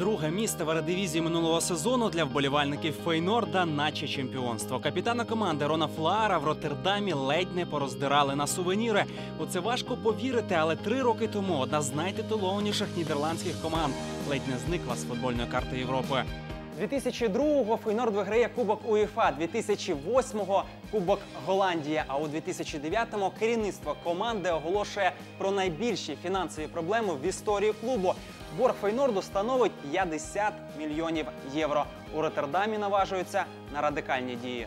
Друге місце в ередивізії минулого сезону для вболівальників Фейнорда, наче чемпіонство. Капітана команди Рона Флаара в Роттердамі ледь не пороздирали на сувеніри. У це важко повірити, але три роки тому одна з найтитулованіших нідерландських команд ледь не зникла з футбольної карти Європи. 2002-го Фейнорд виграє Кубок УЄФА, 2008-го Кубок Голландії. А у 2009-му керівництво команди оголошує про найбільші фінансові проблеми в історії клубу. Борг Фейнорду становить 50 мільйонів євро. У Роттердамі наважуються на радикальні дії.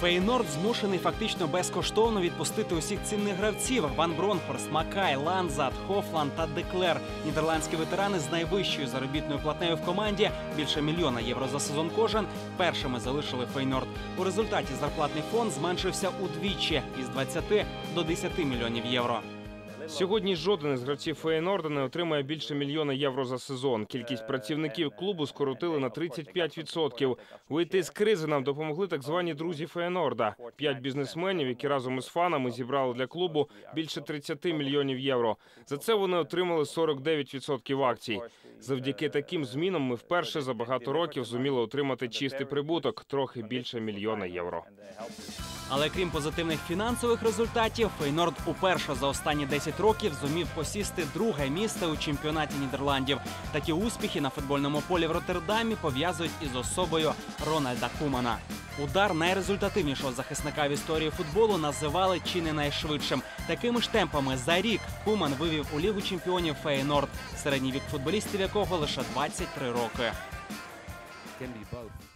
Фейнорд змушений фактично безкоштовно відпустити усіх цінних гравців: Ван Бронхорст, Макай, Ланзат, Хофланд та Деклер. Нідерландські ветерани з найвищою заробітною платнею в команді більше мільйона євро за сезон кожен. Першими залишили Фейнорд. У результаті зарплатний фонд зменшився удвічі із 20 до 10 мільйонів євро. Сьогодні жоден із гравців Фейнорда не отримає більше мільйона євро за сезон. Кількість працівників клубу скоротили на 35%. Вийти з кризи нам допомогли так звані друзі Фейнорда. П'ять бізнесменів, які разом із фанами зібрали для клубу більше 30 мільйонів євро. За це вони отримали 49% акцій. Завдяки таким змінам ми вперше за багато років зуміли отримати чистий прибуток трохи більше мільйона євро. Але крім позитивних фінансових результатів, Фейнорд уперше за останні 10 років зумів посісти друге місце у чемпіонаті Нідерландів. Такі успіхи на футбольному полі в Роттердамі пов'язують із особою Рональда Кумана. Удар найрезультативнішого захисника в історії футболу називали чи не найшвидшим. Такими ж темпами за рік Куман вивів у лігу чемпіонів Фейнорд, середній вік футболістів якого лише 23 роки.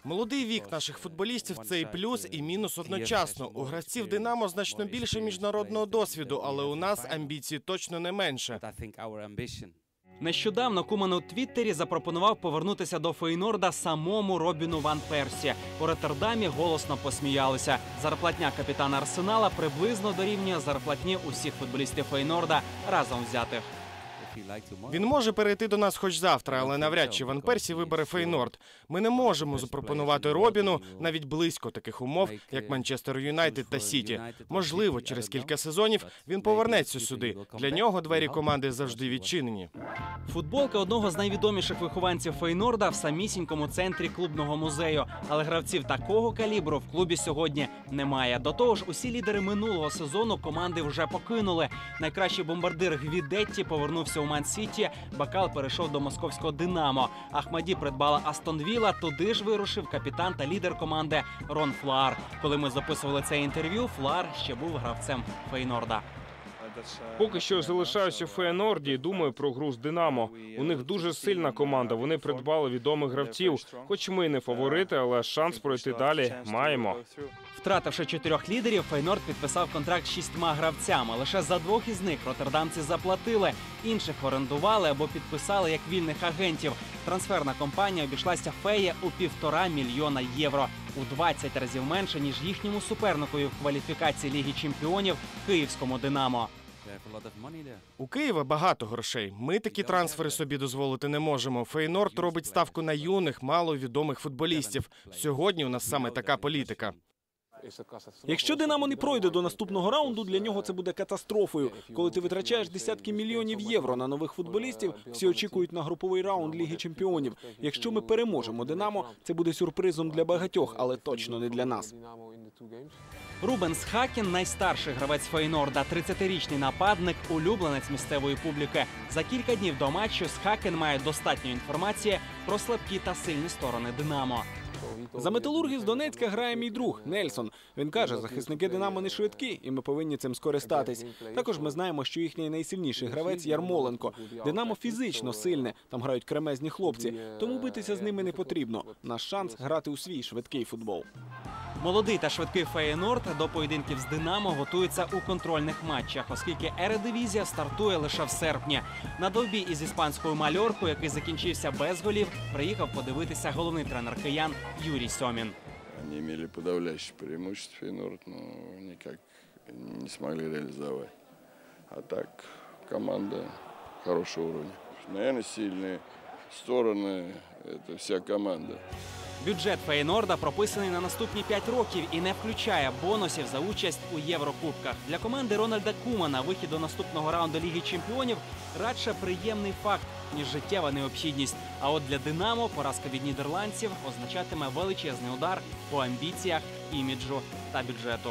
Молодий вік наших футболістів це і плюс, і мінус одночасно. У гравців Динамо значно більше міжнародного досвіду, але у нас амбіції точно не менше. Нещодавно Куман у Твіттері запропонував повернутися до Фейнорда самому Робіну Ван Персі. У Роттердамі голосно посміялися. Зарплатня капітана Арсенала приблизно дорівнює зарплатні усіх футболістів Фейнорда разом взятих. Він може перейти до нас хоч завтра, але навряд чи Ван Персі вибере Фейнорд. Ми не можемо запропонувати Робіну навіть близько таких умов, як Манчестер Юнайтед та Сіті. Можливо, через кілька сезонів він повернеться сюди. Для нього двері команди завжди відчинені. Футболка одного з найвідоміших вихованців Фейнорда в самісінькому центрі клубного музею. Але гравців такого калібру в клубі сьогодні немає. До того ж, усі лідери минулого сезону команди вже покинули. Найкращий бомбардир Гвідетті повернувся у Ман-Сіті. Бакал перейшов до московського Динамо. Ахмаді придбала Астон Вілла. Туди ж вирушив капітан та лідер команди Рон Флар. Коли ми записували це інтерв'ю, Флар ще був гравцем Фейнорда. Поки що залишаюся в Феєнорді думаю про гру з Динамо. У них дуже сильна команда. Вони придбали відомих гравців. Хоч ми не фаворити, але шанс пройти далі маємо. Втративши чотирьох лідерів, Фейнорд підписав контракт шістьма гравцями. Лише за двох із них роттердамці заплатили. Інших орендували або підписали як вільних агентів. Трансферна компанія обійшлася феє у півтора мільйона євро. У 20 разів менше ніж їхньому суперникові в кваліфікації Ліги Чемпіонів київському Динамо. У Києва багато грошей. Ми такі трансфери собі дозволити не можемо. Фейнорд робить ставку на юних, маловідомих футболістів. Сьогодні у нас саме така політика. Якщо Динамо не пройде до наступного раунду, для нього це буде катастрофою. Коли ти витрачаєш десятки мільйонів євро на нових футболістів, всі очікують на груповий раунд Ліги Чемпіонів. Якщо ми переможемо Динамо, це буде сюрпризом для багатьох, але точно не для нас. Рубенс Хакін найстарший гравець Фейнорда, 30-річний нападник, улюбленець місцевої публіки. За кілька днів до матчу Схакен має достатньо інформації про слабкі та сильні сторони Динамо. За металургів з Донецька грає мій друг Нельсон. Він каже, захисники Динамо не швидкі, і ми повинні цим скористатись. Також ми знаємо, що їхній найсильніший гравець Ярмоленко. Динамо фізично сильне, там грають кремезні хлопці, тому битися з ними не потрібно. Наш шанс грати у свій швидкий футбол. Молодий та швидкий Феєнорд до поєдинків з Динамо готується у контрольних матчах, оскільки Ередивізія стартує лише в серпні. На довбі із іспанською мальоркою, який закінчився без голів, приїхав подивитися головний тренер киян Юрій Сьомін. Они имели подавляющее преимущество Фейнорд, но никак не смогли реализовать. А так команда хорошего уровня. Наверное, сильные стороны – это вся команда. Бюджет Фейнорда прописаний на наступні 5 років і не включає бонусів за участь у Єврокубках. Для команди Рональда Кумана вихід до наступного раунду Ліги Чемпіонів радше приємний факт, ніж життєва необхідність. А от для Динамо поразка від нідерландців означатиме величезний удар по амбіціях, іміджу та бюджету.